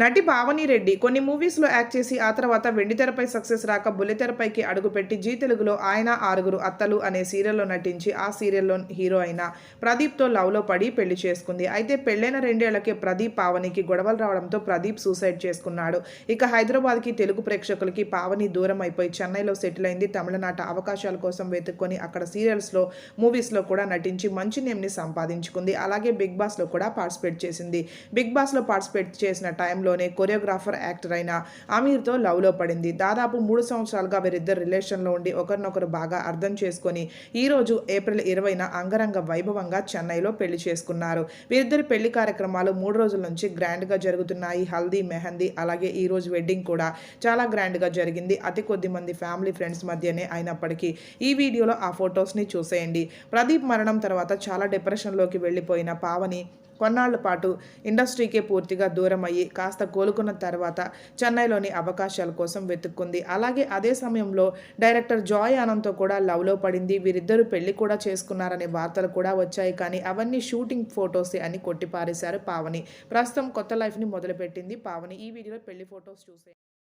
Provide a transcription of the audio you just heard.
నటి పావని రెడ్డి కొన్ని మూవీస్లో యాక్ట్ చేసి ఆ తర్వాత వెండితెరపై సక్సెస్ రాక బుల్లితెరపైకి అడుగుపెట్టి జీ తెలుగులో ఆయన ఆరుగురు అత్తలు అనే సీరియల్లో నటించి ఆ సీరియల్లో హీరో అయిన ప్రదీప్తో లవ్లో పడి పెళ్ళి చేసుకుంది. అయితే పెళ్ళైన రెండేళ్ళకే ప్రదీప్ పావనికి గొడవలు రావడంతో ప్రదీప్ సూసైడ్ చేసుకున్నాడు. ఇక హైదరాబాద్కి తెలుగు ప్రేక్షకులకి పావని దూరం అయిపోయి చెన్నైలో సెటిల్ అయింది. తమిళనాట అవకాశాల కోసం వెతుక్కొని అక్కడ సీరియల్స్లో మూవీస్లో కూడా నటించి మంచి నేమ్ని సంపాదించుకుంది. అలాగే బిగ్ బాస్లో కూడా పార్టిసిపేట్ చేసింది. బిగ్ బాస్లో పార్టిసిపేట్ చేసిన టైంలో టైంలోనే కొరియోగ్రాఫర్ యాక్టర్ అయిన అమీర్తో లవ్లో పడింది. దాదాపు మూడు సంవత్సరాలుగా వీరిద్దరు రిలేషన్లో ఉండి ఒకరినొకరు బాగా అర్థం చేసుకొని ఈ రోజు ఏప్రిల్ ఇరవైన అంగరంగ వైభవంగా చెన్నైలో పెళ్ళి చేసుకున్నారు. వీరిద్దరి పెళ్ళి కార్యక్రమాలు మూడు రోజుల నుంచి గ్రాండ్గా జరుగుతున్నాయి. హల్దీ మెహందీ అలాగే ఈరోజు వెడ్డింగ్ కూడా చాలా గ్రాండ్గా జరిగింది. అతి కొద్ది మంది ఫ్యామిలీ ఫ్రెండ్స్ మధ్యనే అయినప్పటికీ ఈ వీడియోలో ఆ ఫొటోస్ని చూసేయండి. ప్రదీప్ మరణం తర్వాత చాలా డిప్రెషన్లోకి వెళ్ళిపోయిన పావని కొన్నాళ్ళ పాటు ఇండస్ట్రీకే పూర్తిగా దూరం అయ్యి కాస్త కోలుకున్న తర్వాత చెన్నైలోని అవకాశాల కోసం వెతుక్కుంది. అలాగే అదే సమయంలో డైరెక్టర్ జాయ్ ఆనంద్తో కూడా లవ్లో పడింది. వీరిద్దరూ పెళ్ళి కూడా చేసుకున్నారనే వార్తలు కూడా వచ్చాయి. కానీ అవన్నీ షూటింగ్ ఫొటోస్ అని కొట్టిపారేశారు పావని. ప్రస్తుతం కొత్త లైఫ్ని మొదలుపెట్టింది పావని. ఈ వీడియోలో పెళ్ళి ఫొటోస్ చూసే